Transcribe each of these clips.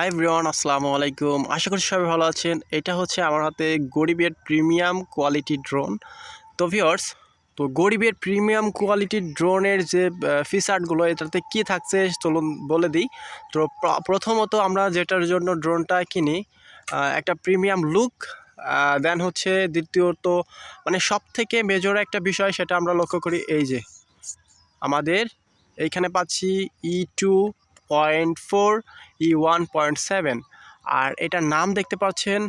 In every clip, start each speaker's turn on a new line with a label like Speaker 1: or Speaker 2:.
Speaker 1: High Brian আসসালামু আলাইকুম। আশা করি সবাই ভালো আছেন। এটা হচ্ছে আমার হাতে গরিবের প্রিমিয়াম কোয়ালিটি ড্রোন। তো ভিওর্স তো গরিবের প্রিমিয়াম কোয়ালিটির ড্রোনের যে ফিচারগুলো, এটাতে কী থাকছে চলুন বলে দিই। তো প্রথমত আমরা যেটার জন্য ড্রোনটা কিনি একটা প্রিমিয়াম লুক দেন হচ্ছে দ্বিতীয়ত মানে সব থেকে মেজর একটা বিষয় সেটা আমরা লক্ষ্য করি, এই যে, আমাদের এইখানে পাচ্ছি E two point four E one point seven আর এটার নাম দেখতে পাচ্ছেন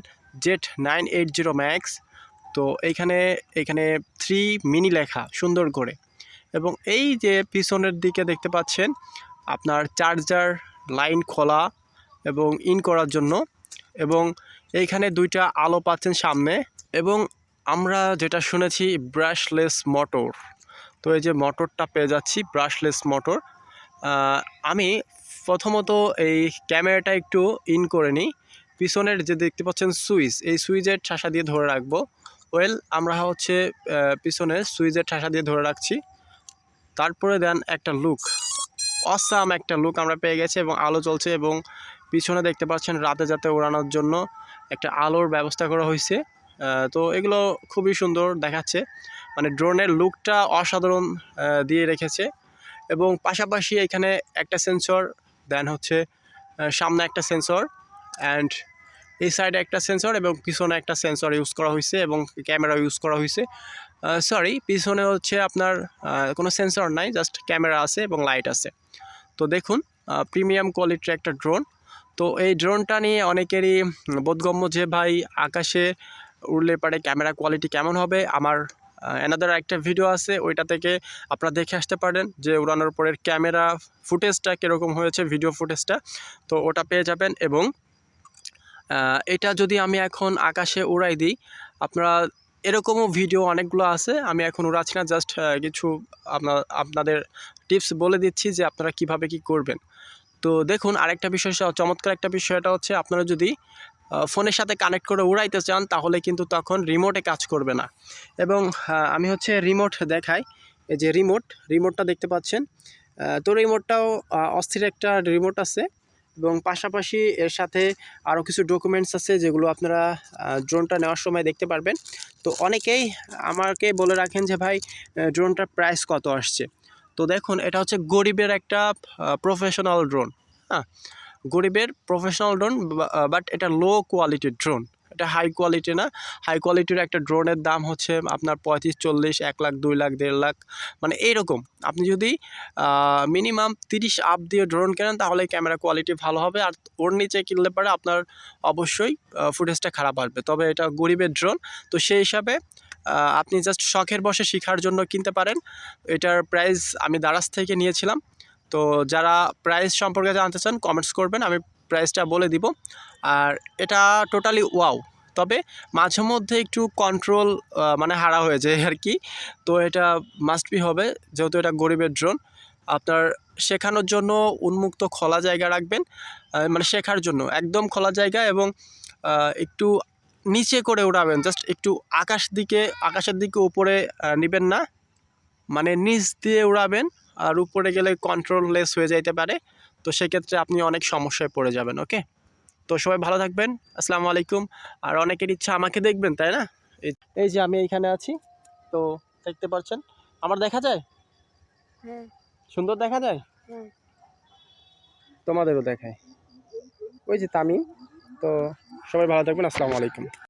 Speaker 1: Z nine eight zero max. তো এইখানে এখানে থ্রি মিনি লেখা, সুন্দর করে। এবং এই যে পিছনের দিকে দেখতে পাচ্ছেন, আপনার চার্জার লাইন খোলা এবং ইন করার জন্য। এবং এইখানে দুইটা আলো পাচ্ছেন সামনে। এবং আমরা যেটা শুনেছি ব্রাশলেস মোটর তো এই যে মোটরটা পেয়ে যাচ্ছি ব্রাশলেস মোটর আমি প্রথমত এই ক্যামেরাটা একটু ইন করে নিই। পিছনের যে দেখতে পাচ্ছেন সুইচ, এই সুইচের ঠাসা দিয়ে ধরে রাখব। ওয়েল আমরা হচ্ছে পিছনে সুইচের ঠাসা দিয়ে ধরে রাখছি। তারপরে দেন একটা লুক অসাম একটা লুক আমরা পেয়ে গেছি এবং আলো চলছে এবং পিছনে দেখতে পাচ্ছেন রাতে যাতে ওড়ানোর জন্য একটা আলোর ব্যবস্থা করা হয়েছে। তো এগুলো খুবই সুন্দর দেখাচ্ছে। মানে ড্রোনের লুকটা অসাধারণ দিয়ে রেখেছে। এবং পাশাপাশি এখানে একটা সেন্সর দেন হচ্ছে সামনে একটা সেন্সর অ্যান্ড এই সাইডে একটা সেন্সর এবং পিছনে একটা সেন্সর ইউজ করা হয়েছে এবং ক্যামেরা ইউজ করা হয়েছে সরি পিছনে হচ্ছে আপনার কোনো সেন্সর নাই জাস্ট ক্যামেরা আছে এবং লাইট আছে। তো দেখুন প্রিমিয়াম কোয়ালিটির একটা ড্রোন তো এই ড্রোনটা নিয়ে অনেকেরই বোধগম্য যে ভাই, আকাশে উড়লে পারে ক্যামেরা কোয়ালিটি কেমন হবে? আমার অ্যানাদার একটা ভিডিও আছে, ওইটা থেকে আপনারা দেখে আসতে পারেন যে উড়ানোর পরের ক্যামেরা ফুটেজটা কীরকম হয়েছে ভিডিও ফুটেজটা তো ওটা পেয়ে যাবেন এবং এটা যদি আমি এখন আকাশে উড়াই দিই, আপনারা এরকমও ভিডিও অনেকগুলো আছে, আমি এখন উড়াচ্ছি না জাস্ট কিছু আপনার, আপনাদের টিপস বলে দিচ্ছি যে আপনারা কীভাবে কি করবেন। তো দেখুন, আরেকটা বিষয় চমৎকার একটা বিষয়টা হচ্ছে, আপনারা যদি ফোনের সাথে কানেক্ট করে উড়াইতে চান, তাহলে কিন্তু তখন রিমোটে কাজ করবে না। এবং আমি হচ্ছে রিমোট দেখাই। এই যে রিমোট রিমোটটা দেখতে পাচ্ছেন। তো রিমোটটাও অস্থির একটা রিমোট আছে। এবং পাশাপাশি এর সাথে আরও কিছু ডকুমেন্টস আছে, যেগুলো আপনারা ড্রোনটা নেওয়ার সময় দেখতে পারবেন। তো অনেকেই আমাকে বলে রাখেন যে, ভাই ড্রোনটার প্রাইস কত আসছে? তো দেখুন, এটা হচ্ছে গরিবের একটা প্রফেশনাল ড্রোন হ্যাঁ? গরিবের প্রফেশনাল ড্রোন বাট এটা লো কোয়ালিটির ড্রোন এটা হাই কোয়ালিটি না। হাই কোয়ালিটির একটা ড্রোনের দাম হচ্ছে আপনার পঁয়ত্রিশ, চল্লিশ, এক লাখ, দুই লাখ, দেড় লাখ। মানে এইরকম। আপনি যদি মিনিমাম তিরিশ আপ দিয়ে ড্রোন কেনেন তাহলে ক্যামেরা কোয়ালিটি ভালো হবে। আর ওর নিচে কিনলে পারে আপনার অবশ্যই ফুটেজটা খারাপ আসবে। তবে এটা গরিবের ড্রোন তো সেই হিসাবে আপনি জাস্ট শখের বসে শেখার জন্য কিনতে পারেন। এটার প্রাইস আমি দারাজ থেকে নিয়েছিলাম। তো যারা প্রাইস সম্পর্কে জানতে চান কমেন্টস করবেন, আমি প্রাইসটা বলে দিব। আর এটা টোটালি ওয়াও তবে মাঝে মধ্যে একটু কন্ট্রোল মানে হারা হয়ে যায় আর কি। তো এটা মাস্ট বি হবে, যেহেতু এটা গরিবের ড্রোন আপনার শেখানোর জন্য উন্মুক্ত খোলা জায়গা রাখবেন মানে শেখার জন্য, একদম খোলা জায়গা এবং একটু নিচে করে উড়াবেন জাস্ট একটু আকাশ দিকে, আকাশের দিকে উপরে নেবেন না। মানে নিচ দিয়ে উড়াবেন আর উপরে গেলে কন্ট্রোল লেস হয়ে যাইতে পারে। তো সেক্ষেত্রে আপনি অনেক সমস্যায় পড়ে যাবেন ওকে তো সবাই ভালো থাকবেন আসসালামু আলাইকুম। আর অনেকের ইচ্ছা আমাকে দেখবেন তাই না? এই- যে আমি এইখানে আছি তো দেখতে পাচ্ছেন? আমার দেখা যায়?
Speaker 2: হ্যাঁ।
Speaker 1: সুন্দর দেখা যায়?
Speaker 2: হুম।
Speaker 1: তোমাদেরও দেখায়। ওই যে তামিম তো সবাই ভালো থাকবেন আসসালামু আলাইকুম।